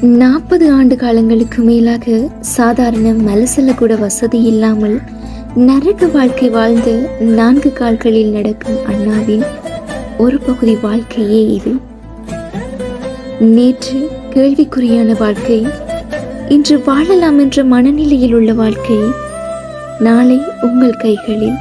நாற்பது ஆண்டு காலங்களுக்கு மேலாக சாதாரண மலசல கூட வசதி இல்லாமல் நரக வாழ்க்கை வாழ்ந்த நான்கு கால்களில் நடக்கும் அண்ணாவின் ஒரு பகுதி வாழ்க்கையே இது. நேற்று கேள்விக்குறியான வாழ்க்கை இன்று வாழலாம் என்ற மனநிலையில் உள்ள வாழ்க்கை நாளை உங்கள் கைகளில்.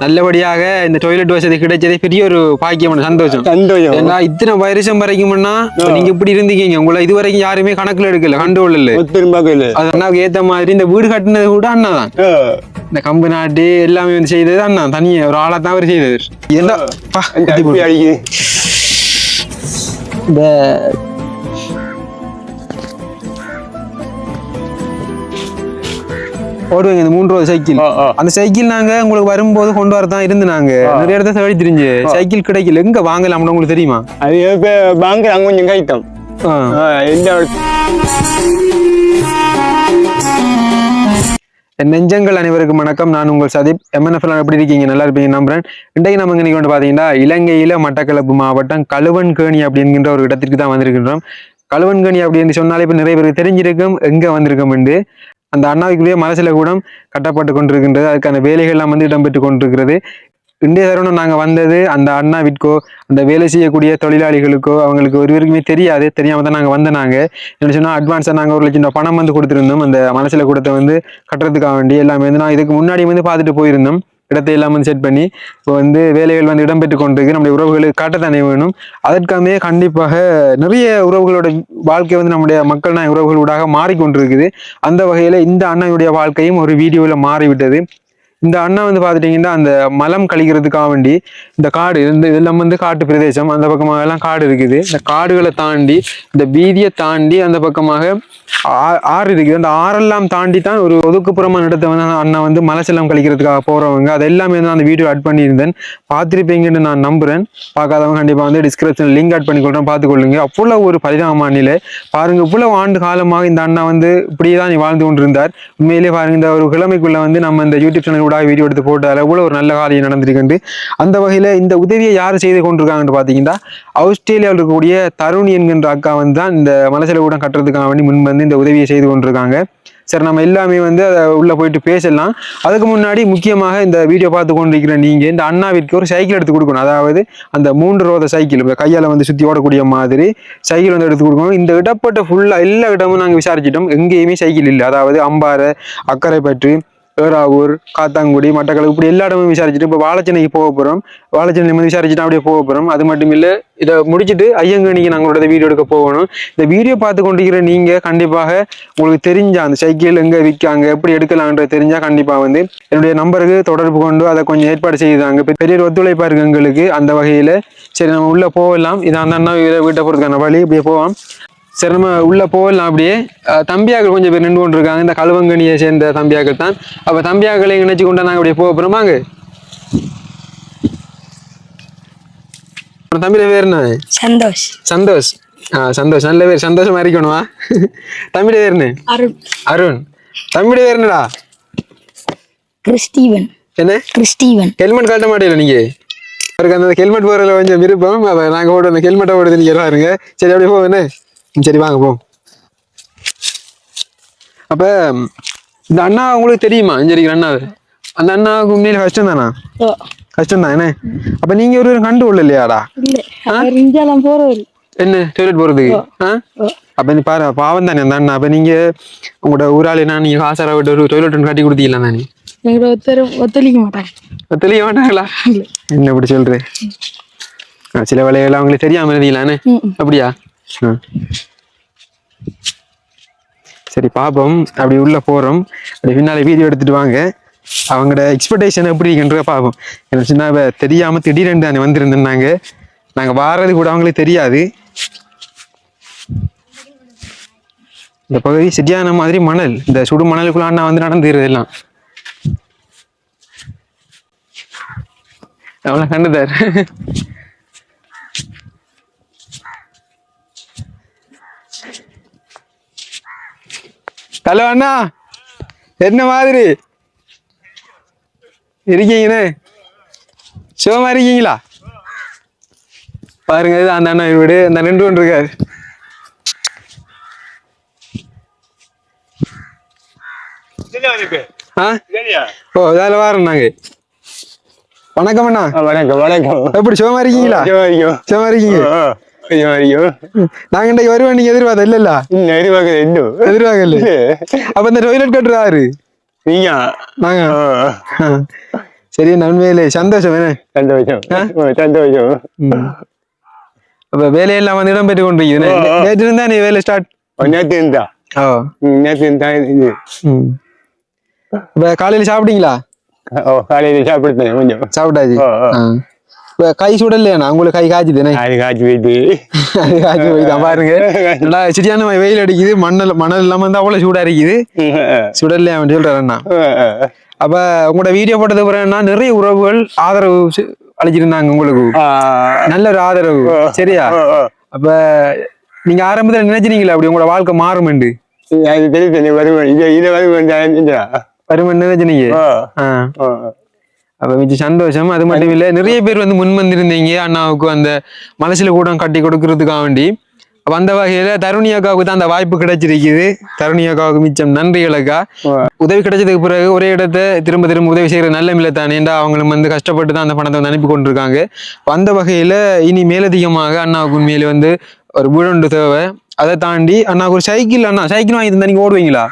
நல்லபடியாக இந்த டாய்லெட் வசதி கிடைச்சதே பெரிய ஒரு பாக்கியம் சந்தோஷம். சந்தோஷம். ஏன்னா இத்தனை வருஷம் வரைக்கும்னா நீங்க இப்படி இருந்தீங்க உங்களை இது வரைக்கும் யாருமே கணக்குல எடுக்கல கண்டுகொள்ளல திரும்பல அது அண்ணாவுக்கு ஏத்த மாதிரி இந்த வீடு கட்டினது கூட அண்ணா தான். இந்த கம்பு நாட்டு எல்லாமே வந்து செய்தது அண்ணா தனியா ஒரு ஆளா தான் அவர் போடு. இந்த ஓடுவீங்க இந்த மூன்று சைக்கிள். அந்த சைக்கிள் நாங்க உங்களுக்கு வரும்போது கொண்டு வரதான் இருந்து நாங்க. நிறைய இடத்த தேடி தெரிஞ்சு. சைக்கிள் கிடைக்கல. எங்க வாங்கலாம்னு உங்களுக்கு தெரியுமா? அது அங்க கொஞ்சம் என் நெஞ்சங்கள் அனைவருக்கும் வணக்கம். நான் உங்கள் சதீப். எம்என்எஃப்ல எப்படி இருக்கீங்க? நல்லா இருப்பீங்க நம்புறேன். இன்றைக்கு நம்ம இன்னைக்கு வந்து பாத்தீங்கன்னா இலங்கையில மட்டக்களப்பு மாவட்டம் கழுவன்கேணி அப்படிங்கிற ஒரு இடத்திற்கு தான் வந்திருக்கின்றோம். கழுவன்கேணி அப்படின்னு சொன்னாலே இப்ப நிறைய பேருக்கு தெரிஞ்சிருக்கும். எங்க வந்திருக்கோம் என்று. அந்த அண்ணாவுக்குரிய மலசில கூடம் கட்டப்பட்டு கொண்டிருக்கின்றது. அதுக்கான வேலைகள்லாம் வந்து இடம்பெற்று கொண்டிருக்கிறது. இன்றைய தருணம் நாங்கள் வந்தது அந்த அண்ணாவிற்கோ அந்த வேலை செய்யக்கூடிய தொழிலாளிகளுக்கோ அவங்களுக்கு ஒருவருக்குமே தெரியாது. தெரியாமல் தான் நாங்கள் வந்த நாங்கள் என்ன சொன்னால் அட்வான்ஸாக நாங்கள் ஒரு லட்சம் பணம் வந்து கொடுத்துருந்தோம். அந்த மனசில் கூடத்தை வந்து கட்டுறதுக்காக வேண்டி எல்லாமே வந்து நான் இதுக்கு முன்னாடி வந்து பார்த்துட்டு போயிருந்தோம். இடத்தை எல்லாம் வந்து செட் பண்ணி இப்போ வந்து வேலைகள் வந்து இடம்பெற்று கொண்டிருக்கு நம்முடைய உறவுகளுக்கு காட்டத்தானே வேணும். அதற்காமே கண்டிப்பாக நிறைய உறவுகளோட வாழ்க்கை வந்து நம்முடைய மக்கள் நாய் உறவுகளூடாக மாறிக்கொண்டிருக்குது. அந்த வகையில் இந்த அண்ணனுடைய வாழ்க்கையும் ஒரு வீடியோவில் மாறிவிட்டது. இந்த அண்ணா வந்து பார்த்துட்டிங்கன்னா அந்த மலம் கழிக்கிறதுக்காக வேண்டி இந்த காடு இந்த இதெல்லாம் வந்து காட்டு பிரதேசம் அந்த பக்கமாக எல்லாம் காடு இருக்குது. இந்த காடுகளை தாண்டி இந்த வீதியை தாண்டி அந்த பக்கமாக ஆ- ஆறு இருக்குது. அந்த ஆறெல்லாம் தாண்டி தான் ஒரு ஒதுக்குப்புறமான இடத்த வந்து அண்ணன் அண்ணா வந்து மலசெல்லாம் கழிக்கிறதுக்காக போறவங்க. அது எல்லாமே வந்து அந்த வீடியோ ஆட் பண்ணியிருந்தேன். பார்த்துருப்பீங்கன்னு நான் நம்புறேன். பார்க்காதவங்க கண்டிப்பாக வந்து டிஸ்கிரிப்ஷன் லிங்க் ஆட் பண்ணி கொள்றேன் பார்த்துக்கொள்ளுங்க. அவ்வளோ ஒரு பரிதாபமான நிலை பாருங்க இவ்வளவு ஆண்டு காலமாக இந்த அண்ணா வந்து இப்படியே தான் வாழ்ந்து கொண்டிருந்தார். உண்மையிலேயே பாருங்க இந்த ஒரு கிழமைக்குள்ள வந்து நம்ம இந்த யூடியூப் சேனல் கூட வீடியோ எடுத்து போட்டால இவ்வளோ ஒரு நல்ல காரியம் நடந்திருக்கு அந்த வகையில் இந்த உதவியை யார் செய்து கொண்டிருக்காங்கன்னு பார்த்தீங்கன்னா ஆஸ்திரேலியாவில் இருக்கக்கூடிய தருண் என்கின்ற அக்கா வந்து தான் இந்த மலசில கூட கட்டுறதுக்காக வேண்டி முன் வந்து இந்த உதவியை செய்து கொண்டிருக்காங்க. சரி நம்ம எல்லாமே வந்து அதை உள்ளே போயிட்டு பேசலாம். அதுக்கு முன்னாடி முக்கியமாக இந்த வீடியோ பார்த்து கொண்டிருக்கிற நீங்கள் இந்த அண்ணாவிற்கு ஒரு சைக்கிள் எடுத்து கொடுக்கணும். அதாவது அந்த மூன்று ரோத சைக்கிள் கையால் வந்து சுற்றி ஓடக்கூடிய மாதிரி சைக்கிள் வந்து எடுத்து கொடுக்கணும். இந்த இடப்பட்ட ஃபுல்லாக எல்லா இடமும் நாங்கள் விசாரிச்சிட்டோம். எங்கேயுமே சைக்கிள் இல்லை. அதாவது அம்பாறை அக்கரைப்பற்று பேராவூர் காத்தாங்குடி மட்டக்களப்பு இப்படி எல்லா இடமும் விசாரிச்சுட்டு இப்போ வாழைச்சனைக்கு போக போகிறோம் வாழைச்சனை வந்து விசாரிச்சுட்டு அப்படியே போக போகிறோம் அது மட்டும் இல்லை இதை முடிச்சுட்டு ஐயங்கணிக்கு நாங்களோட வீடியோ எடுக்க போகணும். இந்த வீடியோ பார்த்து கொண்டிருக்கிற நீங்கள் கண்டிப்பாக உங்களுக்கு தெரிஞ்ச அந்த சைக்கிள் எங்கே விற்காங்க எப்படி எடுக்கலான்றது தெரிஞ்சால் கண்டிப்பாக வந்து என்னுடைய நம்பருக்கு தொடர்பு கொண்டு அதை கொஞ்சம் ஏற்பாடு செய்தாங்க. இப்போ பெரிய ஒரு ஒத்துழைப்பாக இருக்குது எங்களுக்கு அந்த வகையில். சரி நம்ம உள்ளே போகலாம். இது அந்த அண்ணா வீட்டை போகிறதுக்கான வழி. இப்படியே போவோம் சரி நம்ம உள்ள போகலாம் அப்படியே. தம்பியாக்கள் கொஞ்சம் பேர் நின்று கொண்டு இருக்காங்க இந்த கழுவங்கனியை சேர்ந்த தம்பியாக்கள் தான். அப்ப தம்பியாக்களை நினைச்சு கொண்டு நாங்க அப்படியே போக உன் தம்பியோட பேர் என்ன? சந்தோஷ். சந்தோஷ். ஆ சந்தோஷ். நல்ல பேர். சந்தோஷமா இருக்கணுமா? தம்பியோட பேர் என்ன? அருண். அருண். தம்பியோட பேர் என்னடா? கிறிஸ்டீவன். என்ன? கிறிஸ்டீவன். ஹெல்மெட் கட்ட மாட்டேல நீங்க? அவருக்கு அந்த ஹெல்மெட் போறதுல கொஞ்சம் விருப்பம். அப்ப நாங்க ஓட அந்த ஹெல்மெட்டை ஓடுது நீங்க பாருங்க சரி அப்படியே ம், சரி வாங்க போவோம் அப்ப இந்த அண்ணா உங்களுக்கு தெரியுமா? இஞ்சரிக்கிற அண்ணா அந்த அண்ணாவுக்கு உண்மையில கஷ்டம் தானா? கஷ்டம் தான் என்ன? அப்ப நீங்க ஒரு கண்டு கொள்ள இல்லையாடா என்ன? டாய்லெட் போறதுக்கு? ஆ? அப்ப நீ பாரு பாவம் தானே அந்த அண்ணா. அப்ப நீங்க உங்களோட ஊராளி நான் நீங்க காசார விட்டு ஒரு டாய்லெட் ஒன்று கட்டி கொடுத்தீங்களா தானே எங்களை ஒருத்தர் ஒத்துழைக்க மாட்டாங்க. தெளிய மாட்டாங்களா? என்ன இப்படி சொல்றேன் ஆ, சில வேலைகள் அவங்களுக்கு தெரியாம இருந்தீங்களானே. அப்படியா. சரி பாப்போம். அப்படி உள்ள போறோம். அப்படி பின்னால வீடியோ எடுத்துட்டு வாங்க. அவங்களோட எக்ஸ்பெக்டேஷன் எப்படி இருக்குன்றத பார்ப்போம் எனக்கு சின்ன தெரியாம திடீரென்று அங்கே வந்திருந்தாங்க நாங்க வாரது கூட அவங்களுக்கு தெரியாது. இந்த பகுதி சரியான மாதிரி மணல். இந்த சுடு மணலுக்குள்ள அண்ணா வந்து நடந்துருது எல்லாம். அவளை கண்டுதார் ஹலோ அண்ணா என்ன மாதிரி? இருக்கீங்கண்ணே? சிவமா இருக்கீங்களா? பாருங்க இது அந்த அண்ணன் வீடு அந்த நின்று கொண்டு இருக்காரு. ஓ வேலை வாரம் நாங்க. வணக்கம் அண்ணா. வணக்கம் வணக்கம். எப்படி சிவமா இருக்கீங்களா? சிவமா இருக்கீங்க. ஐயோ ஐயோ நாங்க நீங்க எதிர்பார்த்த இல்லல்ல? இன்னும் எதிர்பார்க்குது இன்னும் எதிர்பார்க்கல. அப்ப இந்த டொய்லெட் கட்டுறாரு நீயா? நாங்க ஆ. சரி நன்மையிலே. சந்தோஷம் என்ன? சந்தோஷம். சந்தோஷம். அப்ப வேலையெல்லாம் வந்து இடம் பெற்று கொண்டிருக்குது ஆ. நேற்று இருந்தா நீ வேலை ஸ்டார்ட் நேத்து இருந்தா? ஓ. நேத்து இருந்தா இது. இப்ப காலையில சாப்பிட்டீங்களா? ஓ காலையில சாப்பிடுத்தேன் கொஞ்சம். சாப்பிட்டாச்சு? கை சுடலையாண்ணா உங்களுக்கு கை காய்ச்சுதுனே அது காய்ச்சி போயிட்டு அது காய்ச்சி போய்தான் பாருங்க நல்லா சரியான வெயில் அடிக்குது மண்ணல் மணல் இல்லாம வந்து அவ்வளவு சூடா இருக்குது சுடலையா அவன் சொல்றாரு அண்ணா ஆ, ஆ. அப்ப உங்களோட வீடியோ போட்டது பிறகுனா நிறைய உறவுகள் ஆதரவு அளிச்சிருந்தாங்க உங்களுக்கு நல்ல ஒரு ஆதரவு சரியா. அப்ப நீங்க ஆரம்பத்துல நினைச்சினீங்களா அப்படி உங்களோட வாழ்க்கை தெரியுது நீ வருவ இது நினைச்சினீங்க ஆ. அப்ப மிச்சம் சந்தோஷம். அது மட்டும் இல்ல நிறைய பேர் வந்து முன் வந்திருந்தீங்க அண்ணாவுக்கு அந்த மனசுல கூட கட்டி கொடுக்கறதுக்காக வேண்டி. அப்ப அந்த வகையில தருணி அக்காவுக்கு தான் அந்த வாய்ப்பு கிடைச்சிருக்குது. தருணி அக்காவுக்கு மிச்சம் நன்றிகள் அக்கா உதவி கிடைச்சதுக்கு பிறகு ஒரே இடத்தை திரும்ப திரும்ப உதவி செய்யற நல்ல மில்லை தானேண்டா அவங்களும் வந்து கஷ்டப்பட்டு தான் அந்த பணத்தை வந்து அனுப்பி கொண்டிருக்காங்க. அந்த வகையில இனி மேலதிகமாக அண்ணாவுக்கு உண்மையில வந்து ஒரு வீடு தேவை. அதை தாண்டி அண்ணாவுக்கு ஒரு சைக்கிள் அண்ணா சைக்கிள் வாங்கி தந்தா நீங்க ஓடுவீங்களா?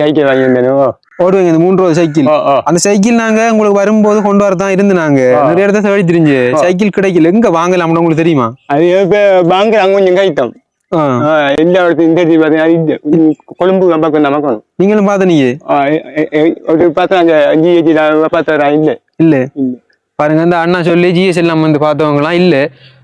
சைக்கிள் வாங்கியிருந்தேனோ ஓடுவீங்க இந்த மூன்று சைக்கிள். அந்த சைக்கிள் நாங்க உங்களுக்கு வரும்போது கொண்டு வரதான் இருந்து நாங்க. நிறைய இடத்த தேடி தெரிஞ்சு சைக்கிள் கிடைக்கல. எங்க வாங்கலாம்னு உங்களுக்கு தெரியுமா? அது பேங்க் அங்க கொஞ்சம் ஆ. எல்லா இடத்தையும் தெரிஞ்சு பார்த்தீங்கன்னா கொழும்பு பக்கம் நமக்கும் நீங்களும் பார்த்த நீங்க. ஒரு பார்த்தா அங்க ஜிஹெச்ல பார்த்தா இல்லை. இல்ல. இல்ல. பாருங்க அந்த அண்ணா சொல்லி ஜிஎஸ் எல்லாம் வந்து பார்த்தவங்கலாம் இல்ல.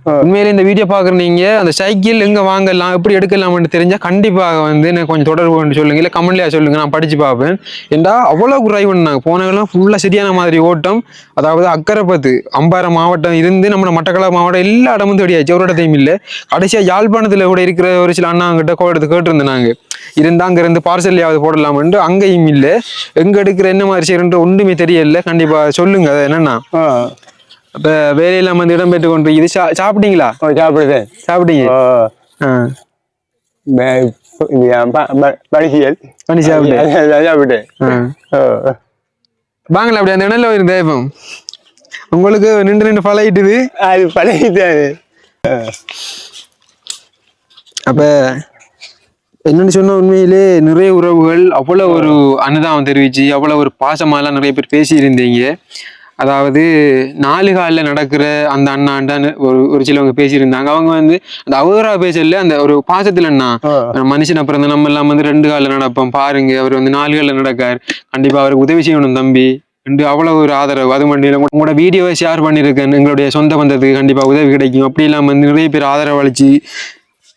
உண்மையிலே இந்த வீடியோ பாக்குற நீங்க அந்த சைக்கிள் எங்க வாங்கலாம் எப்படி எடுக்கலாம்னு தெரிஞ்சா கண்டிப்பாக வந்து எனக்கு கொஞ்சம் தொடர்பு கொண்டு சொல்லுங்க. இல்ல கமெண்ட்லயா சொல்லுங்க நான் படிச்சு பார்ப்பேன். ஏண்டா அவ்வளவு டிரைவ் பண்ணாங்க போனவங்கலாம் ஃபுல்லா சரியான மாதிரி ஓட்டம். அதாவது அக்கரைப்பத்து அம்பாறை மாவட்டம் இருந்து நம்ம மட்டக்களப்பு மாவட்டம் எல்லா இடமும் தேடியாச்சு ஒரு இடத்தையும் இல்ல. கடைசியா யாழ்ப்பாணத்துல கூட இருக்கிற ஒரு சில அண்ணா கிட்ட கோவம் எடுத்து கேட்டிருந்தேன் நாங்க. இருந்தா அங்க இருந்து பார்சல்லையாவது போடலாம்னு அங்கேயும் இல்ல. எங்க எடுக்கிற என்ன மாதிரி செய்யறன்ற ஒன்றுமே தெரியல. கண்டிப்பா சொல்லுங்க அது என்னன்னா. அப்ப வேலையெல்லாம் வந்து இடம் பெற்று கொண்டு இது சாப்பிட்டீங்களா? சாப்பிடுதேன் சாப்பிட்டீங்க? ஓ ஆ. ப- இது, ப- ப- பரிசியல் பண்ணி சாப்பிட்டேன். ஓ வாங்கல அப்படி அந்த இடையில ஒரு தேவம் உங்களுக்கு நின்று நின்று பழகிட்டுது. அது பழகிட்டாரு. அப்ப என்னன்னு சொன்ன உண்மையிலே நிறைய உறவுகள் அவ்வளவு ஒரு அனுதாபம் தெரிவிச்சு அவ்வளவு ஒரு பாசமாலாம் நிறைய பேர் பேசியிருந்தீங்க. அதாவது நாலு காலில் நடக்கிற அந்த அண்ணாண்டான்னு ஒரு ஒரு சிலவங்க பேசியிருந்தாங்க. அவங்க வந்து அந்த அவரா பேசல அந்த ஒரு பாசத்துல அண்ணா. மனுஷன் அப்புறம் நம்ம எல்லாம் வந்து ரெண்டு காலில் நடப்போம். பாருங்க அவர் வந்து நாலு காலில் நடக்கார். கண்டிப்பா அவருக்கு உதவி செய்யணும் தம்பி. என்று அவ்வளவு ஒரு ஆதரவு. அது மட்டும் இல்லை உங்களோட வீடியோவை ஷேர் பண்ணியிருக்கேன் எங்களுடைய சொந்த பந்தத்துக்கு கண்டிப்பா உதவி கிடைக்கும். அப்படி இல்லாம வந்து நிறைய பேர் ஆதரவு அளிச்சு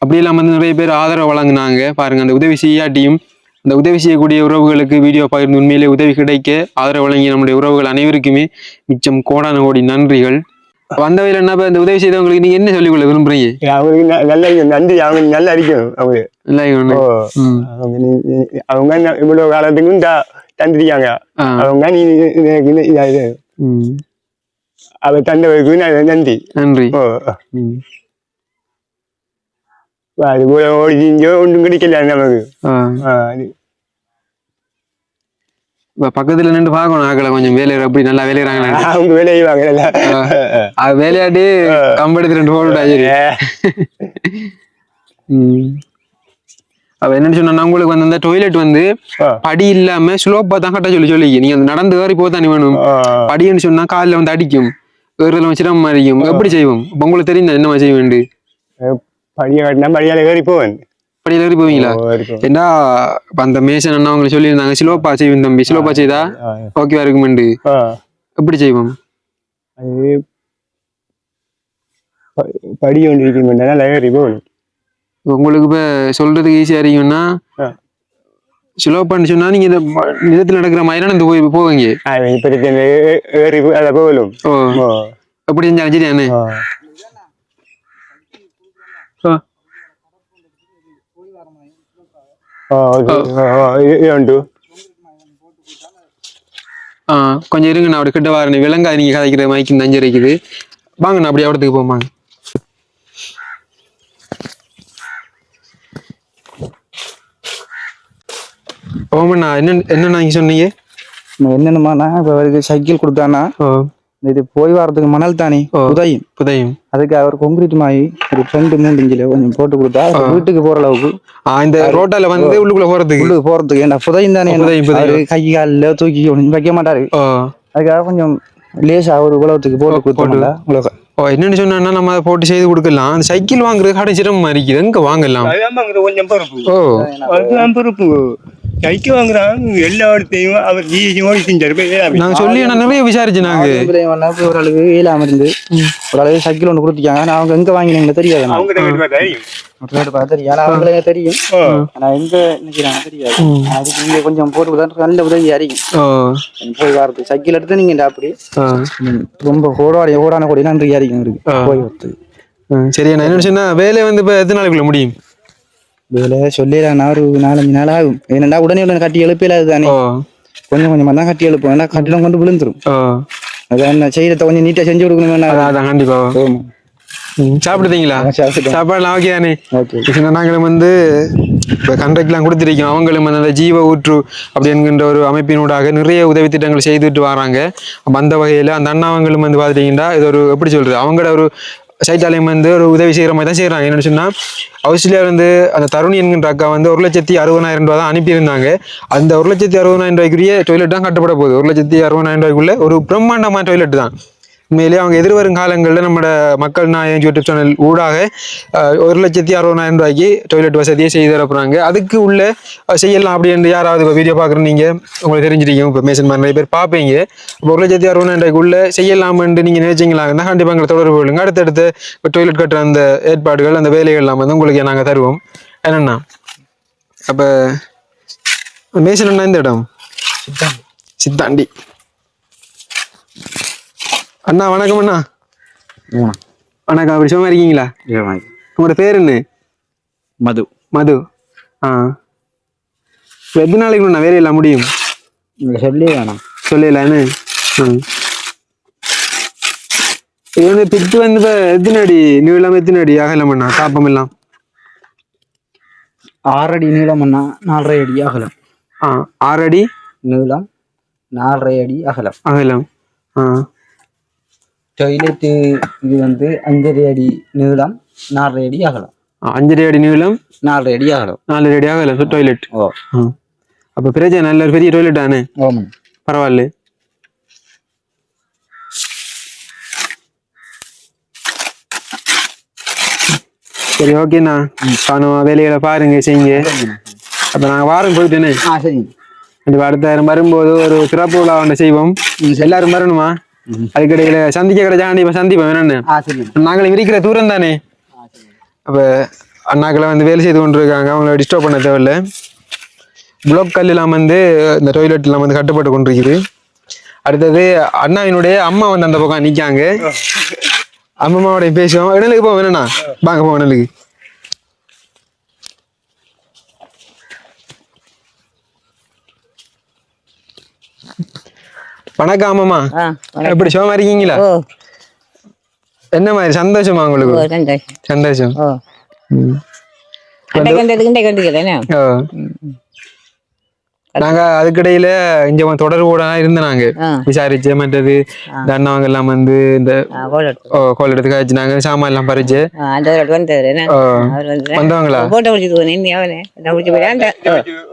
அப்படி இல்லாம வந்து நிறைய பேர் ஆதரவு வழங்குனாங்க. பாருங்க அந்த உதவி செய்யாட்டியும் அந்த உதவி செய்யக்கூடிய உறவுகளுக்கு வீடியோ பகிர்ந்து உண்மையிலே உதவி கிடைக்க ஆதரவு வழங்கிய நம்முடைய உறவுகள் அனைவருக்குமே மிச்சம் கோடான கோடி நன்றிகள். வந்தவையில் என்ன இந்த உதவி செய்தவங்களுக்கு நீங்க என்ன சொல்லிக்கொள்ள விரும்புறீங்க? அவங்களுக்கு நல்ல நன்றி. அவங்க நல்லா அடிக்கணும் அவங்க. அவங்க இவ்வளவு காலத்துக்கும் தந்துருக்காங்க. அவங்க நீ நீ- எனக்கு இது- இதா இது. ம். அவ தந்தவருக்கு நான் நன்றி. நன்றி. அது போல ஓடிஞ்சோ ஒன்றும் கிடைக்கல நமக்கு. இப்ப பக்கத்துல நின்று பார்க்கணும் ஆக்களை கொஞ்சம் வேலை அப்படி நல்லா வேலைறாங்களா அவங்க வேலையை வாங்கல அது வேலையாடி கம்பெடுத்து ரெண்டு போட்டு ம். அவ என்னன்னு சொன்னா உங்களுக்கு வந்து அந்த டொய்லெட் வந்து படி இல்லாம ஸ்லோப்பா தான் கட்ட சொல்லி சொல்லி நீங்க நடந்து ஏறி போதான் நீ வேணும். படின்னு சொன்னா காலில் வந்து அடிக்கும். ஏறுதல வச்சிடம் மாறிக்கும் எப்படி செய்வோம்? உங்களுக்கு தெரியும் என்ன செய்ய வேண்டு படியை கட்டினா படியால ஏறி போவேன். படியில ஏறி போவீங்களா? இப்ப அந்த மேசன் அண்ணா அவங்க சொல்லியிருந்தாங்க. சிலோப்பா செய்வோம் தம்பி. சிலோப்பா செய்தா? ஓகேவா இருக்குமெண்டு. எப்படி செய்வோம்? படி ஒன்று ஏறி போகணும் உங்களுக்கு இப்ப சொல்றதுக்கு ஈஸியா இருக்கும்னா ஆ. சிலோப்பான்னு சொன்னா நீங்க இந்த நிலத்துல நடக்கிற மாதிரி நடந்து போய் போவீங்க. போகலும். எப்படி செஞ்சாலும் சரியானே ஆ கொஞ்சம் இருங்க நான் அப்படி கிட்ட வரேன். விலங்கா நீங்க கதைக்கிற மைக்கு நஞ்சு இருக்குது. வாங்க நான் அப்படியே இடத்துக்கு போமாங்க ஓமண்ணா என்ன என்னண்ணா நீங்க சொன்னீங்க? என்னென்னமாண்ணா இப்போ அவருக்கு சைக்கிள் கொடுத்தானா இது போய் வரதுக்கு மணல் தானே? ஓ. உதயும் புதையும். அதுக்கு அவர் கொங்கிரீட் மாயி ஒரு ரெண்டு மூணு இஞ்சில கொஞ்சம் போட்டு கொடுத்தா வீட்டுக்கு போற அளவுக்கு. ஆ, இந்த ரோட்டால வந்து உள்ளுக்குள்ள போறதுக்கு. உள்ளுக்கு போறதுக்கு. ஏன்னா புதையும் தானே? புதையும், புதையும். கை காலில் தூக்கி வைக்க மாட்டாரு. அதுக்காக கொஞ்சம் லேசா ஒரு உலகத்துக்கு போட்டு கொடுத்தோம்ல. உங்களுக்கு ஓ என்னன்னு சொன்னா நம்ம அதை போட்டு செய்து கொடுக்கலாம். அந்த சைக்கிள் வாங்குறது கடை சிரமமா இருக்குது எங்க வாங்கலாம்? ஓ. கைக்கு வாங்குறான் எல்லா இடத்தையும் அவர் ஈஸியோடு செஞ்சாரு நாங்க சொல்லி நான் நிறைய விசாரிச்சு நாங்க ஆரம்பத்துல வேணா போய் ஒரு அளவுக்கு இயலாம இருந்து ஒரு அளவுக்கு சைக்கிள் ஒன்று கொடுத்துருக்காங்க ஆனா அவங்க எங்க வாங்கினீங்க தெரியாது. அவங்க தெரியும் பார்த்தா தெரியும் ஆனா அவங்களுக்கு தெரியும் ஓ. ஆனா எங்க நிக்கிறாங்க தெரியாது அதுக்கு நீங்க கொஞ்சம் போட்டு நல்ல உதவி அறியும் போய் வரது சைக்கிள் எடுத்து நீங்க அப்படி ரொம்ப ஓடாடி ஓடான கொடி நன்றி அறியும் இருக்கு போய் வரது சரி நான் என்ன சொன்னா வேலை வந்து இப்ப எத்தனை நாளைக்குள்ள முடியும் வேலை சொல்லிடுறாங்க ஒரு நாலஞ்சு நாள் ஆகும். ஏன்னா உடனே உடனே கட்டி எழுப்பிடாது தானே. கொஞ்சம் கொஞ்சமா தான் கட்டி எழுப்போம். ஏன்னா கட்டிடம் கொண்டு விழுந்துரும். அதான் செய்யறத கொஞ்சம் நீட்டா செஞ்சு கொடுக்கணும் அதான் கண்டிப்பா. சாப்பிடுதீங்களா? சாப்பாடுலாம் ஓகே தானே? நாங்களும் வந்து இப்போ கண்ட்ராக்ட்லாம் கொடுத்துருக்கோம். அவங்களும் அந்த ஜீவ ஊற்று அப்படி என்கின்ற ஒரு அமைப்பினூடாக நிறைய உதவி திட்டங்கள் செய்துட்டு வராங்க. அந்த வகையில் அந்த அண்ணாவங்களும் வந்து பார்த்துட்டீங்கன்னா இது ஒரு எப்படி சொல்றது? அவங்களோட ஒரு சைட்டாலயம் வந்து ஒரு உதவி செய்கிற மாதிரி தான் செய்கிறாங்க என்னென்னு சொன்னால் ஆஸ்திரேலியா வந்து அந்த தருணி என்கின்ற அக்கா வந்து ஒரு லட்சத்தி அறுபதாயிரம் ரூபா தான் அனுப்பியிருந்தாங்க. அந்த ஒரு லட்சத்தி அறுபதாயிரம் ரூபாய்க்குரிய டொய்லெட் தான் கட்டப்பட போகுது. ஒரு லட்சத்தி அறுபதாயிரம் ரூபாய்க்குள்ள ஒரு பிரம்மாண்டமான டொய்லெட் தான். உண்மையிலேயே அவங்க எதிர்வரும் காலங்களில் நம்மளோட மக்கள் நாயகம் யூடியூப் சேனல் ஊடாக ஒரு லட்சத்தி அறுபதாயிரம் ரூபாய்க்கு டொய்லெட் வசதியை செய்து தரப்போறாங்க. அதுக்கு உள்ள செய்யலாம் அப்படின்னு யாராவது இப்போ வீடியோ பார்க்குற நீங்க உங்களுக்கு தெரிஞ்சிருக்கீங்க. இப்போ மேசன் மாதிரி நிறைய பேர் பார்ப்பீங்க. இப்போ ஒரு லட்சத்தி அறுபதாயிரம் ரூபாய்க்கு உள்ள செய்யலாம்னு நீங்க நினைச்சீங்களாங்கன்னா கண்டிப்பாக எங்களை தொடர்பு கொள்ளுங்க. அடுத்தடுத்து இப்போ டொய்லெட் கட்டுற அந்த ஏற்பாடுகள் அந்த வேலைகள் எல்லாம் வந்து உங்களுக்கு நாங்கள் தருவோம். என்னண்ணா அப்போ மேசன் அண்ணா இந்த இடம்? சித்தாண்டி அண்ணா வணக்கம் அண்ணா. வணக்கம். அப்படி சும்மா இருக்கீங்களா? உங்களோட பேர் என்ன? மது. மது. ஆ. எத்தனை நாளைக்கு நான் வேலையில முடியும்? சொல்லி வேணாம். சொல்லலான்னு ம் இது வந்து பித்து வந்து இப்போ எத்தனை அடி நீளம் எத்தனை அடி அகலம் அண்ணா? காப்பம் எல்லாம்? ஆறடி நீளம்னா நாலரை அடி அகலம். ஆ ஆறு அடி? நீளம் நாலரை அடி அகலம். அகலம். ஆ. டொய்லெட்டு இது வந்து அஞ்சரை அடி நீளம் நாலரை அடி அகலம். அஞ்சரை அடி நீளம் நாலரை அடி அகலம். நாலரை அடி அகலம் டாய்லெட் ஓ. அப்போ பிரச்சனை நல்ல ஒரு பெரிய டாய்லெட் தானே? ஆமாம். பரவாயில்ல. சரி ஓகேண்ணா காணும் வேலைகளை பாருங்க செய்யுங்க. அப்ப நாங்க வாரம் போயிட்டேனே ஆ சரி கண்டிப்பா அடுத்த வாரம் வரும்போது ஒரு சிறப்பு விழா ஒன்று செய்வோம். எல்லாரும் வரணுமா? அதுக்கிடையில சந்திக்க கிடைச்சா கண்டிப்பா சந்திப்போம் என்னன்னு ஆ சரி நாங்களும் இருக்கிற தூரம் தானே அப்ப அண்ணாக்களை வந்து வேலை செய்து கொண்டு இருக்காங்க அவங்கள டிஸ்டர்ப் பண்ண தேவையில்ல பிளாக் கல் எல்லாம் வந்து இந்த டாய்லெட் எல்லாம் வந்து கட்டப்பட்டு கொண்டிருக்குது அடுத்தது அண்ணாவினுடைய அம்மா வந்து அந்த பக்கம் நிக்காங்க அம்மாவோட பேசுவோம் இணலுக்கு போவோம் என்னண்ணா வாங்க போவோம் இணலுக்கு வணக்கம். எப்படி சுகமா இருக்கீங்களா? என்ன மாதிரி சந்தோஷமா உங்களுக்கு? சந்தோஷம். சந்தோஷம் ஓ ம். அண்டை கண்டது கிண்டை கண்டுக்கிறேனே ஓ. நாங்க அதுக்கிடையில இங்க வந்து தொடர்போட இருந்தோம் நாங்க. விசாரிச்சு மற்றது இந்த அண்ணாவங்க எல்லாம் வந்து இந்த கோல் எடுத்து. காய்ச்சினாங்க சாமான் எல்லாம் பறிச்சு. வந்தவங்களா?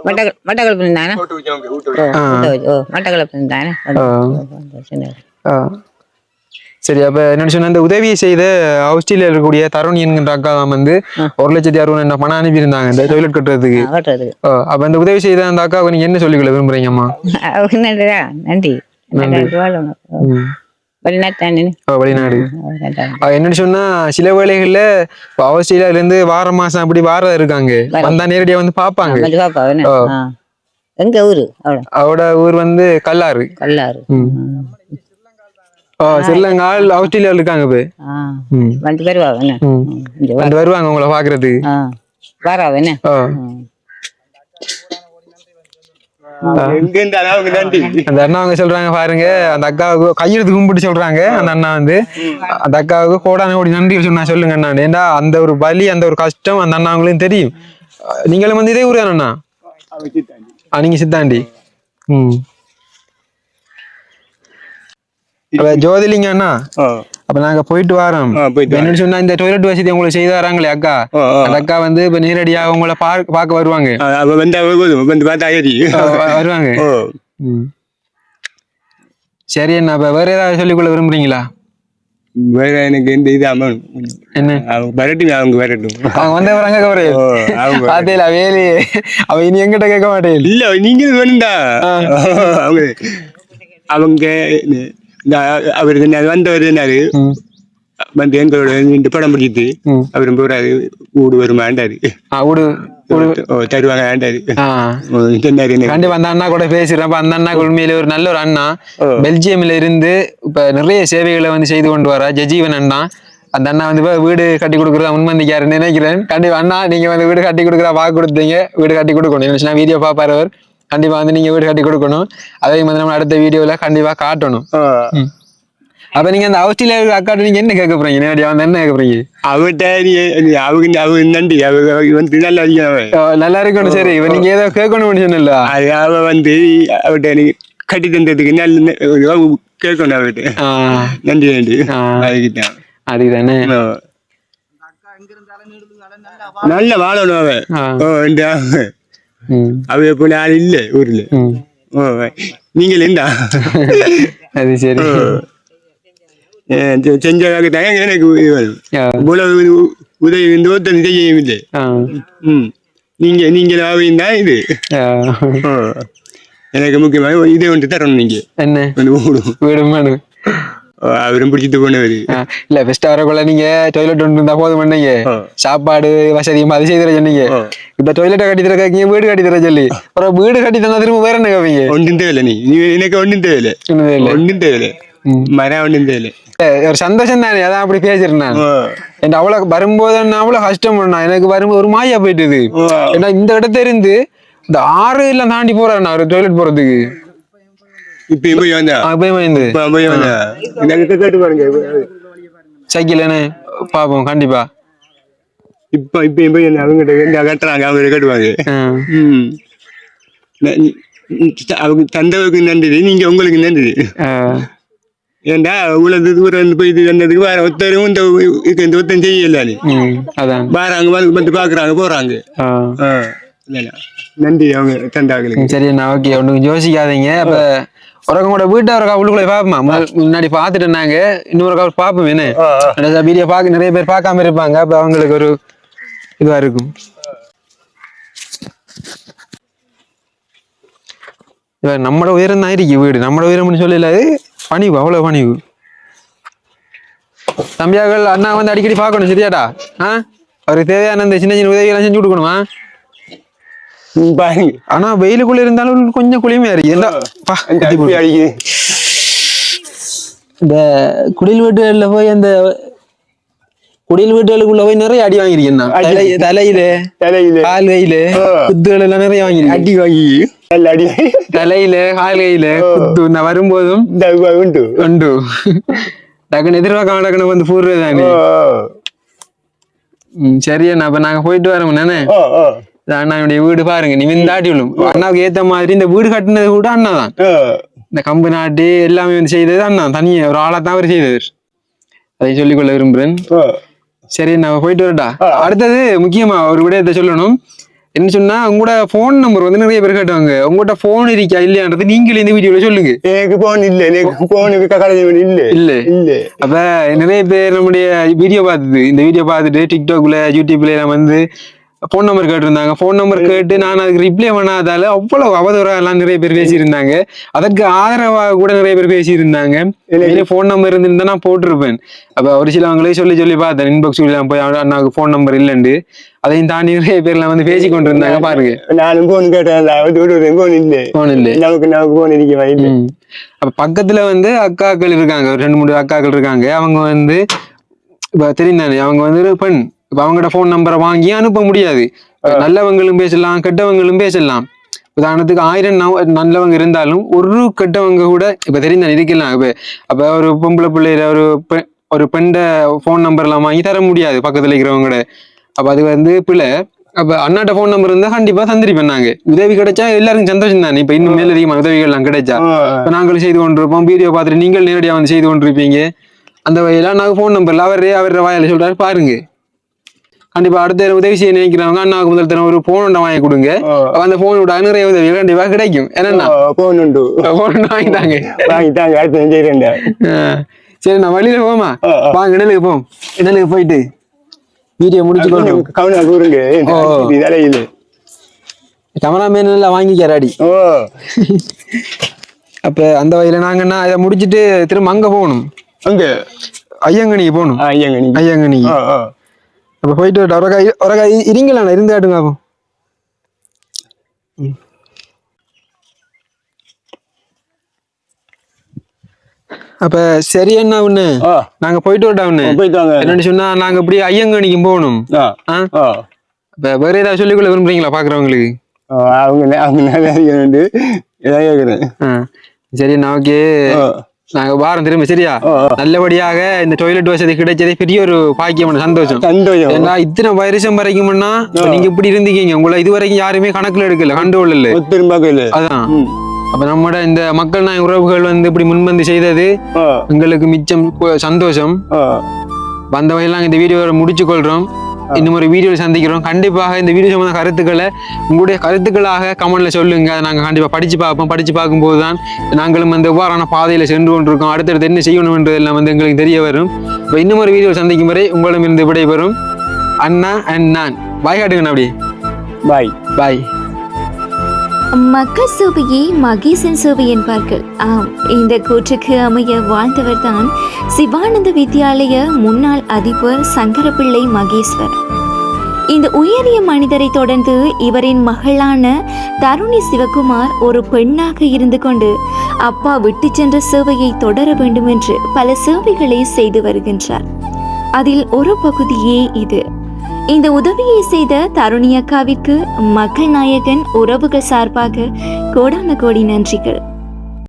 மட்டக்களப்பு மட்டக்களப்பு இருந்தானே? ஆ. சரி அப்ப என்ன சொன்ன இந்த உதவியை செய்த ஆஸ்திரேலியா இருக்கக்கூடிய தருண் என்கின்ற அக்கா தான் வந்து ஒரு லட்சத்தி அறுபதாயிரம் பணம் அனுப்பியிருந்தாங்க இந்த டாய்லெட் கட்டுறதுக்கு. அப்ப இந்த உதவி செய்த அந்த அக்காவுக்கு நீங்க என்ன சொல்லிக்கொள்ள விரும்புறீங்கம்மா நன்றி. வெளிநாடு. என்னன்னு சொன்னா சில வேளைகள்ல இப்ப ஆஸ்திரேலியால இருந்து வார மாசம் அப்படி வார இருக்காங்க. வந்தா நேரடியா வந்து பாப்பாங்க. எங்க ஊரு? அவட ஊர் வந்து கல்லாறு. கல்லாறு. ஓ ஸ்ரீலங்கால் ஆஸ்திரேலியால இருக்காங்க. வந்து வருவாங்க. வந்து வருவாங்க உங்களை பாக்குறதுக்கு. வாராவ என்ன? அந்த அண்ணா அவங்க சொல்றாங்க பாருங்க அந்த அக்காவுக்கு கையெழுத்து கும்பிட்டு சொல்றாங்க அந்த அண்ணா வந்து. அந்த அக்காவுக்கு கோடான கோடி நன்றி சொன்னா சொல்லுங்க அண்ணா. ஏண்டா அந்த ஒரு வலி அந்த ஒரு கஷ்டம் அந்த அண்ணா அவங்களுக்கும் தெரியும் நீங்களும் வந்து இதே ஊர் அண்ணா? ஆ, நீங்க சித்தாண்டி. ம். ஜோதிலிங்க அண்ணா அப்ப நாங்க போயிட்டு வரோம். இப்ப என்னன்னு சொன்னா இந்த டொய்லெட் வசதி உங்களுக்கு செய்து தராங்களே அக்கா. அந்த அக்கா வந்து இப்ப நேரடியாக உங்களை பார்க்க வருவாங்க. வருவாங்க. சரி அண்ணா அப்ப வேற ஏதாவது சொல்லிக்கொள்ள விரும்புறீங்களா? வேற எனக்கு இந்த இது அமௌண்ட் என்ன? அவங்க வரட்டும் அவங்க வரட்டும். அவங்க வந்த வராங்க கவரு. பாத்தீங்களா வேலி. அவ இனி எங்கிட்ட கேட்க மாட்டேன். இல்ல நீங்க வேணும்டா. அவங்க அவங்க இந்த அவர் என்ன வந்தவர் வந்து எங்களோட இந்த படம் பிடிச்சிட்டு ம். அவர் போறாரு ஊடு வருமாண்டாரு ஓ தருவாங்க ஆண்டாரு அந்த அண்ணா கூட பேசுறேன் அந்த அண்ணா உண்மையில ஒரு நல்ல ஒரு அண்ணா. பெல்ஜியம்ல இருந்து இப்ப நிறைய சேவைகளை வந்து செய்து கொண்டு வர ஜஜீவன் அண்ணா. அந்த அண்ணா வந்து வீடு கட்டி கொடுக்குறதா முன்வந்திக்காருன்னு நினைக்கிறேன். கண்டிப்பா அண்ணா நீங்க வந்து வீடு கட்டி கொடுக்குறா வாக்கு கொடுத்தீங்க. வீடு கட்டி கொடுக்கணும். வீடியோ பாப்பாரு அவர். கண்டிப்பா வந்து நீங்க வீடு கட்டி கொடுக்கணும். அதையும் வந்து நம்ம அடுத்த வீடியோல கண்டிப்பா காட்டணும். அப்ப நீங்க அந்த இருக்க அக்காட்ட நீங்க என்ன கேட்க போறீங்க? நேரடியா வந்து என்ன கேட்க போறீங்க? நீ அவங்க அவங்க நன்றி அவங்க வந்து நல்லா. ஓ, நல்லா இருக்கணும் சரி. இப்ப நீங்க ஏதோ கேட்கணும்னு சொன்னல அது அவ வந்து அவர்கிட்ட நீ கட்டி தந்ததுக்கு நல்ல கேட்கணும் அவர்கிட்ட ஆஹ் நன்றி நன்றி. அதுக்கிட்ட அதுதானே ஆ. நல்ல வாழணும். அவன். ஓ, அவ இப்போ ஆள் இல்ல ஊர்ல நீங்கள் இருந்தா அது சரி செஞ்சதாக தான் எனக்கு. இவ்வளவு உதவி இந்த ஒருத்தன். ம் நீங்க நீங்கள் ஆவையும் தான் இது. எனக்கு முக்கியமாக இதை ஒன்று தரணும் நீங்க என்ன ஒன்று ஓடும் வீடு மனு ஓ, அவரும் பிடிச்சிட்டு போனவர் இல்ல பெஸ்ட் வரக்குள்ள நீங்க டாய்லெட் ஒன்று இருந்தா போதும் பண்ணீங்க. சாப்பாடு வசதியும் அது செய்து தர சொன்னீங்க இப்ப டாய்லெட்டை கட்டி தர கேக்கீங்க வீடு கட்டி தர சொல்லி அப்புறம் வீடு கட்டி தந்தா திரும்ப வேற என்ன கேப்பீங்க ஒன்றும் தேவையில்லை நீ நீ எனக்கு ஒன்றும் தேவையில்லை. ஒன்றும் தேவையில்லை. மரம் ஒன்றும் தேவையில்லை ஒரு சந்தோஷம் தானே அதான் அப்படி பேசிருந்தேன் நான் ஓ. என் அவ்வளவு வரும்போது நான் அவ்வளவு கஷ்டம் பண்ணா எனக்கு வரும்போது ஒரு மாயா போயிட்டுது. ஏன்னா இந்த இடத்துல இருந்து இந்த ஆறு எல்லாம் தாண்டி போறேன் நான் ஒரு டாய்லெட் போறதுக்கு இப்ப போய் வந்தா அப்பயே பயந்து இப்ப போய் வந்தா எனக்கு கேட்டு பாருங்க சைக்கிள் என்ன பாப்போம் கண்டிப்பா இப்ப இப்ப போய் என்ன அவங்ககிட்ட கட்டுறாங்க அவங்க கட்டுவாங்க அவங்க தந்தவருக்கு நன்றி நீங்க உங்களுக்கு நன்றி ஆ. ஏண்டா இவ்வளவு தூரம் இருந்து போய் இது வந்ததுக்கு வேற ஒருத்தரும் இந்த இந்த ஒருத்தன் செய்யல வாராங்க வந்து வந்து பாக்குறாங்க போறாங்க. நன்றி அவங்க தந்தாங்களுக்கு சரி அண்ணா ஓகே ஒன்றும் யோசிக்காதீங்க. அப்ப ஒருக்கம் கூட வீட்டை ஒரு உள்ளுக்குள்ள பாப்போமா முன்னாடி பார்த்துட்டு இருந்தாங்க இன்னொரு கால் பார்ப்போம் என்ன? வீடியோ பார்க்க நிறைய பேர் பார்க்காம இருப்பாங்க அப்ப அவங்களுக்கு ஒரு இதுவா இருக்கும். நம்மட உயரம் தான் இருக்கு வீடு. நம்மட உயரம்னு சொல்லல அது பணிவு அவ்வளவு பணிவு. தம்பியாக்கள் அண்ணா வந்து அடிக்கடி பார்க்கணும் சரியாடா? ஆ? அவருக்கு தேவையான இந்த சின்ன சின்ன உதவியெல்லாம் செஞ்சு கொடுக்கணுமா? ஆனா வெயிலுக்குள்ள இருந்தாலும் கொஞ்சம் குளிமையா இருக்கு. இந்த குடில் வீட்டுகள்ல போய் அந்த குடில் வீட்டுகளுக்குள்ள போய் நிறைய அடி. தலை தலையில தலையில. கால் கையில குத்துகள் எல்லாம் நிறைய வாங்கி அடி வாங்கி. தலையில கால் கையில குத்து. நான் வரும்போதும் இந்த உண்டு. உண்டு. டக்குன்னு எதிர்பார்க்காம டக்குன்னு வந்து போடுறது தானே. ஓ, ம், சரி அண்ணா அப்ப நாங்க போயிட்டு வரோம் நானே அண்ணாவுடைய வீடு பாருங்க நிமிந்தாட்டி விழும் அண்ணாவுக்கு ஏத்த மாதிரி இந்த வீடு கட்டினது கூட அண்ணா தான். இந்த கம்பு நாட்டு எல்லாமே வந்து செய்தது அண்ணா தனியா ஒரு ஆளா தான் அவர் செய்தவர் அதை சொல்லிக்கொள்ள விரும்புகிறேன். ஓ. சரி நான் போயிட்டு வரட்டா அடுத்தது முக்கியமா ஒரு விடயத்தை சொல்லணும். என்ன சொன்னா உங்களோட ஃபோன் நம்பர் வந்து நிறைய பேர் கேட்டாங்க. உங்கள்கிட்ட ஃபோன் இருக்கா இல்லையான்றது நீங்களே இந்த வீடியோல சொல்லுங்க. எனக்கு போன் இல்ல எனக்கு போனுக்கு கடைசி இல்ல. இல்ல. இல்ல. அப்ப நிறைய பேர் நம்முடைய வீடியோ பார்த்துது. இந்த வீடியோ பார்த்துட்டு டிக்டாக்ல யூடியூப்ல எல்லாம் வந்து ஃபோன் நம்பர் கேட்டிருந்தாங்க. ஃபோன் நம்பர் கேட்டு நான் அதுக்கு ரிப்ளை பண்ணாதால அவ்வளவு அவதூறாக எல்லாம் நிறைய பேர் பேசியிருந்தாங்க. அதற்கு ஆதரவாக கூட நிறைய பேர் பேசியிருந்தாங்க. ஃபோன் நம்பர் இருந்திருந்தா நான் போட்டிருப்பேன். அப்ப ஒரு சிலவங்களே சொல்லி சொல்லி பார்த்தேன். இன்பாக்ஸ் போய் அண்ணாவுக்கு ஃபோன் நம்பர் இல்லைண்டு அதையும் தாண்டி நிறைய பேர்லாம் வந்து பேசி கொண்டு இருந்தாங்க பாருங்க. நானும் போன் கேட்டேன் அதாவது விடுறேன் போன் இல்ல. ஃபோன் இல்லை. நமக்கு நமக்கு போன் இருக்க. அப்ப பக்கத்துல வந்து அக்காக்கள் இருக்காங்க. ரெண்டு மூணு அக்காக்கள் இருக்காங்க. அவங்க வந்து இப்ப தெரியும் தானே அவங்க வந்து பெண். இப்ப அவங்களோட ஃபோன் நம்பரை வாங்கி அனுப்ப முடியாது. நல்லவங்களும் பேசலாம் கெட்டவங்களும் பேசலாம். உதாரணத்துக்கு ஆயிரம் நல்லவங்க இருந்தாலும் ஒரு கெட்டவங்க கூட இப்ப தெரியும் தானே இருக்கலாம். இப்ப அப்ப ஒரு பொம்பளை பிள்ளையில ஒரு ஒரு பெண்ட ஃபோன் நம்பர்லாம் வாங்கி தர முடியாது பக்கத்துல இருக்கிறவங்களோட அப்ப அது வந்து பிள்ளை அப்ப அண்ணாட்ட ஃபோன் நம்பர் இருந்தா கண்டிப்பா தந்திருப்பேன் நாங்க. உதவி கிடைச்சா எல்லாருக்கும் சந்தோஷம் தானே? இப்ப இன்னும் மேலதிகமான உதவிகள் எல்லாம் கிடைச்சா. இப்ப நாங்களும் செய்து கொண்டிருப்போம் வீடியோ பார்த்துட்டு நீங்கள் நேரடியா வந்து செய்து கொண்டிருப்பீங்க. அந்த வகையில நாங்க ஃபோன் நம்பர்ல அவரே அவர் வாயில சொல்றாரு பாருங்க. கண்டிப்பா அடுத்த உதவி செய்ய நினைக்கிறவங்க அண்ணாவுக்கு முதல் தடவை ஒரு போன் ஒன்றை வாங்கி கொடுங்க. அந்த போன் விட நிறைய உதவிகள் கண்டிப்பா கிடைக்கும். என்னன்னா போன் உண்டு. போன் வாங்கிட்டாங்க வாங்கிட்டாங்க அடுத்து செய்யறேன் சரி நான் வழியில போமா. வாங்க இடலுக்கு போம் இடலுக்கு போயிட்டு வீடியோ முடிச்சு கவனம் கூறுங்க ஓ. தலையில கேமராமேன் எல்லாம் வாங்கிக்கிறாடி ஓ. அப்ப அந்த வகையில நாங்கன்னா இதை முடிச்சிட்டு திரும்ப அங்க போகணும். அங்க? ஐயங்கனிக்கு போகணும். ஆ, ஐயங்க நீ ஐயங்கனிக்கு ஆ, ஆ. அப்ப போயிட்டு ஒரு கை ஒரு கை இருங்களா இருந்து காட்டுங்க அப்போ. அப்ப சரி என்ன ஒண்ணு நாங்க போயிட்டு வரட்டா ஒண்ணு போயிட்டு வாங்க என்னன்னு சொன்னா நாங்க இப்படி ஐயங்கனிக்கு போகணும். இப்ப வேற ஏதாவது சொல்லிக்கொள்ள விரும்புறீங்களா பாக்குறவங்களுக்கு அவங்க அவங்க இதான் கேட்குறேன் ஆ. சரி நான் ஓகே நாங்க வாரம் திரும்ப சரியா. நல்லபடியாக இந்த டொய்லெட் வசதி கிடைச்சதே பெரிய ஒரு பாக்கியம் சந்தோஷம். சந்தோஷம். ஏன்னா இத்தனை வருஷம் வரைக்கும்னா நீங்க இப்படி இருந்தீங்க உங்களை இது வரைக்கும் யாருமே கணக்குல எடுக்கல ஒத்திரும் பார்க்கல அதான். அப்ப நம்மட இந்த மக்கள் நாய் உறவுகள் வந்து இப்படி முன்வந்து செய்தது எங்களுக்கு மிச்சம் சந்தோஷம். வந்த வகையெல்லாம் இந்த வீடியோவை முடிச்சு கொள்றோம் இன்னும் ஒரு வீடியோவில் சந்திக்கிறோம். கண்டிப்பாக இந்த வீடியோ சம்பந்த கருத்துக்களை உங்களுடைய கருத்துக்களாக கமெண்ட்ல சொல்லுங்க. அதை நாங்கள் கண்டிப்பாக படிச்சு பார்ப்போம். படிச்சு பார்க்கும்போது தான் நாங்களும் வந்து எவ்வாறான பாதையில் சென்று கொண்டிருக்கோம். அடுத்தடுத்து என்ன செய்யணும்ன்றதெல்லாம் வந்து எங்களுக்கு தெரிய வரும். இப்போ இன்னும் ஒரு வீடியோ சந்திக்கும் வரை உங்களிடமிருந்து விடைபெறும். அண்ணா அண்ட் நான். பாய் காட்டுங்கண்ணா அப்படி. பாய் பாய் மக்கள் சேவையே மகேசன் சேவை என்பார்கள். ஆம் இந்த கூற்றுக்கு அமைய வாழ்ந்தவர்தான் சிவானந்த வித்யாலய முன்னாள் அதிபர் சங்கரபிள்ளை மகேஸ்வர். இந்த உயரிய மனிதரை தொடர்ந்து இவரின் மகளான தருணி சிவகுமார் ஒரு பெண்ணாக இருந்து கொண்டு அப்பா விட்டு சென்ற சேவையை தொடர வேண்டும் என்று பல சேவைகளை செய்து வருகின்றார். அதில் ஒரு பகுதியே இது. இந்த உதவியை செய்த தருணி அக்காவிற்கு மக்கள் நாயகன் உறவுகள் சார்பாக கோடான கோடி நன்றிகள்.